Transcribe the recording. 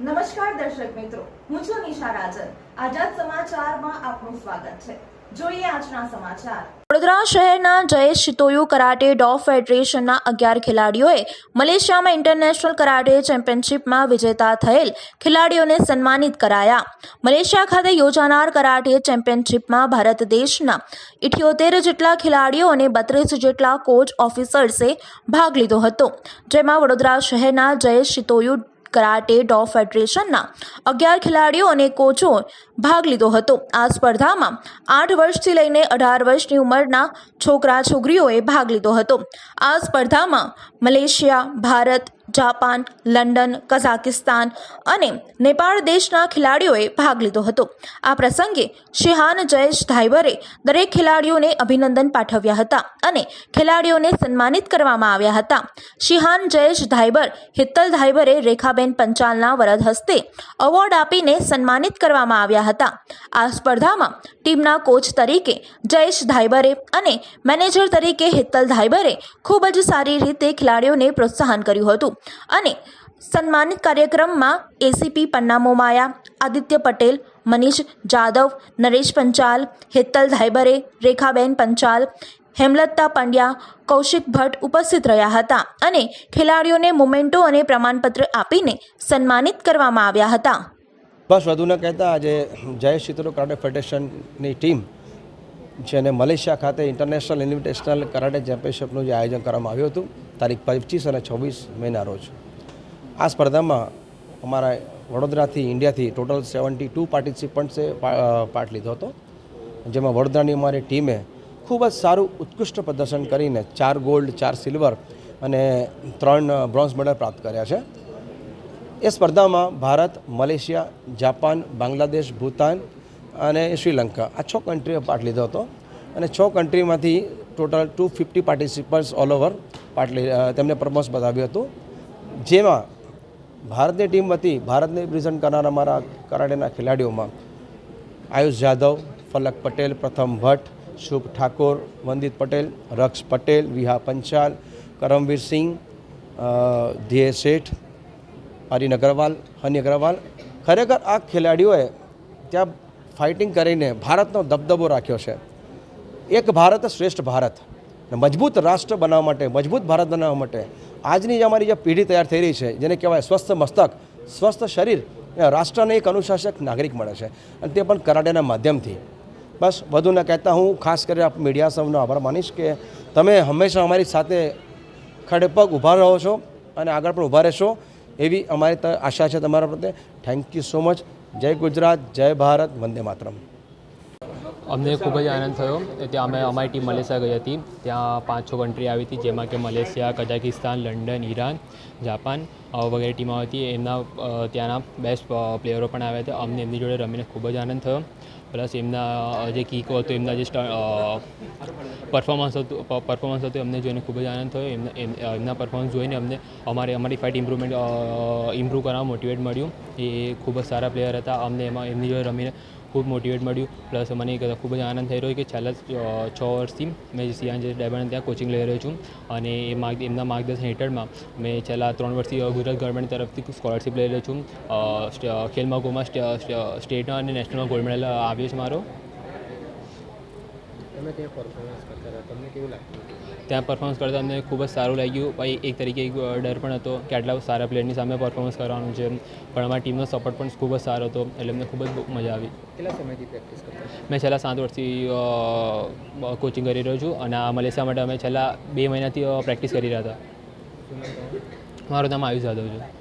નમસ્કાર દર્શક મિત્રો, હું છું નિશા રાજન. આઝાદ સમાચારમાં આપનું સ્વાગત છે. જોઈએ આજના સમાચાર. વડોદરા શહેરના જયેશ ચિતોયુ કરાટે ડો ફેડરેશનના અગિયાર ખેલાડીઓએ મલેશિયામાં ઇન્ટરનેશનલ કરાટે ચેમ્પિયનશિપમાં વિજેતા થયેલ ખેલાડીઓને સન્માનિત કરાયા. મલેશિયા ખાતે યોજાનાર કરાટે ચેમ્પિયનશિપમાં ભારત દેશના ઇઠ્યોતેર જેટલા ખેલાડીઓ અને બત્રીસ જેટલા કોચ ઓફિસર્સે ભાગ લીધો હતો. જેમાં વડોદરા શહેરના જયેશ ચિતોયુ કરાટે ડો ફેડરેશનના અગિયાર ખેલાડીઓ અને કોચો ભાગ લીધો હતો. આ સ્પર્ધામાં આઠ વર્ષથી લઈને અઢાર વર્ષની ઉંમરના છોકરા છોકરીઓએ ભાગ લીધો હતો. આ સ્પર્ધામાં Malaysia, Bharat Japan, London, Kazakhstan અને નેપાળ દેશના ખેલાડીઓએ ભાગ લીધો હતો. આ પ્રસંગે શિહાન જયેશ ધાઈવરે દરેક ખેલાડીઓને અભિનંદન પાઠવ્યા હતા અને ખેલાડીઓને સન્માનિત કરવામાં આવ્યા હતા. શિહાન જયેશ ધાઈબર, હિત્તલ ધાઈબરે રેખાબેન પંચાલના વરદ હસ્તે એવોર્ડ આપીને સન્માનિત કરવામાં આવ્યા હતા. આ સ્પર્ધામાં ટીમના કોચ તરીકે જયેશ ધાઈબરે અને મેનેજર તરીકે હિત્તલ ધાઈબરે ખૂબ જ સારી રીતે ખેલાડીઓને પ્રોત્સાહન કર્યું હતું. અને સન્માનિત કાર્યક્રમમાં એસીપી પન્નામોમાયા આદિત્ય પટેલ, મનીષ જાદવ, નરેશ પંચાલ, હેતલ ધાયબરે, રેખાબેન પંચાલ, હેમલતા પંડ્યા, કૌશિક ભટ્ટ ઉપસ્થિત રહ્યા હતા અને ખેલાડીઓને મોમેન્ટો અને પ્રમાણપત્ર આપીને સન્માનિત કરવામાં આવ્યા હતા. બસ વધુ ન કહેતા આજે જય ચિત્રો કરાટે ફેડરેશનની ટીમ, જેને મલેશિયા ખાતે ઇન્ટરનેશનલ ઇન્વિટેશનલ કરાટે ચેમ્પિયનશિપનું જે આયોજન કરવામાં આવ્યું હતું. તારીખ પચીસ અને છવ્વીસ મેના રોજ. આ સ્પર્ધામાં અમારા વડોદરાથી, ઇન્ડિયાથી ટોટલ સેવન્ટી ટુ પાર્ટિસિપન્ટ્સે પાર્ટ લીધો હતો. જેમાં વડોદરાની અમારી ટીમે ખૂબ જ સારું ઉત્કૃષ્ટ પ્રદર્શન કરીને ચાર ગોલ્ડ, ચાર સિલ્વર અને ત્રણ બ્રોન્ઝ મેડલ પ્રાપ્ત કર્યા છે. એ સ્પર્ધામાં ભારત, મલેશિયા, જાપાન, બાંગ્લાદેશ, ભૂતાન અને શ્રીલંકા આ છ કન્ટ્રીએ પાર્ટ લીધો હતો. અને છ કન્ટ્રીમાંથી total two fifty participants all over uh, તેમને પરફોર્મન્સ બતાવ્યું હતું. જેમાં ભારતની ટીમ વતી ભારતને રિપ્રેઝન્ટ કરનારા અમારા કરાટેના ખેલાડીઓમાં આયુષ જાદવ ફલક પટેલ પ્રથમ ભટ્ટ શુભ ઠાકોર વંદિત પટેલ રક્ષ પટેલ વિહા પંચાલ કરમવીર સિંહ ધ્યેય શેઠ અરિન અગ્રવાલ હની અગ્રવાલ. ખરેખર આ ખેલાડીઓએ ત્યાં ફાઇટિંગ કરીને ભારતનો દબદબો રાખ્યો છે. એક ભારત શ્રેષ્ઠ ભારત. ને મજબૂત રાષ્ટ્ર બનાવવા માટે, મજબૂત ભારત બનાવવા માટે આજની જે અમારી જે પેઢી તૈયાર થઈ રહી છે, જેને કહેવાય સ્વસ્થ મસ્તક, સ્વસ્થ શરીર રાષ્ટ્રને એક અનુશાસક નાગરિક મળે છે. અને તે પણ કરાટેના માધ્યમથી. બસ વધુ ન કહેતા હું, ખાસ કરીને આપ મીડિયા સૌનો આભાર માનીશ કે તમે હંમેશા અમારી સાથે ખડે પગ ઊભા રહો છો અને આગળ પણ ઊભા રહેશો, એવી અમારી આશા છે તમારા પ્રત્યે. થેન્ક યુ સો મચ જય ગુજરાત, જય ભારત, વંદે માતરમ. અમને ખૂબ જ આનંદ થયો. ત્યાં અમે અમારી ટીમ મલેશિયા ગઈ હતી. ત્યાં પાંચ છ કન્ટ્રી આવી હતી, જેમાં કે Malaysia Kazakhstan London, Iran, Japan વગેરે ટીમો હતી. એમના ત્યાંના બેસ્ટ પ્લેયરો પણ આવ્યા હતા. અમને એમની જોડે રમીને ખૂબ જ આનંદ થયો. પ્લસ એમના જે કીકો હતો, એમના જે પરફોર્મન્સ હતું પરફોર્મન્સ હતું, એમને જોઈને ખૂબ જ આનંદ થયો. એમના, એમ- એમના પરફોર્મન્સ જોઈને અમને અમારે, અમારી ફાઇટ ઇમ્પ્રુવમેન્ટ ઇમ્પ્રૂવ કરવા મોટિવેટ મળ્યું. એ ખૂબ જ સારા પ્લેયર હતા. અમને એમાં એમની જોડે રમીને ખૂબ મોટિવેટ મળ્યું. પ્લસ મને એક ખૂબ જ આનંદ થઈ રહ્યો કે છેલ્લા છ વર્ષથી મેં સિયાન જે ડાયમંડ ત્યાં કોચિંગ લઈ રહ્યો છું અને એ માર્ગ, એમના માર્ગદર્શન હેઠળમાં મેં છેલ્લા ત્રણ વર્ષથી ગુજરાત ગવર્મેન્ટ તરફથી સ્કોલરશિપ લઈ રહ્યો છું. ખેલ મહાકુંભમાં સ્ટેટમાં અને નેશનલમાં ગોલ્ડ મેડલ આવ્યો છે મારો. ત્યાં પરફોર્મન્સ કરતા અમને ખૂબ જ સારું લાગ્યું. પછી એક તરીકે એક ડર પણ હતો કે આટલા સારા પ્લેયરની સામે પરફોર્મન્સ કરવાનું છે પણ અમારી ટીમનો સપોર્ટ પણ ખૂબ જ સારો હતો. એટલે અમને ખૂબ જ મજા આવી. કેટલા સમયથી પ્રેક્ટિસ કરતા મેં છેલ્લા સાત વર્ષથી કોચિંગ કરી રહ્યો છું અને આ મલેશિયા માટે અમે છેલ્લા બે મહિનાથી પ્રેક્ટિસ કરી રહ્યા હતા. મારું નામ આયુષ જાદવ છે.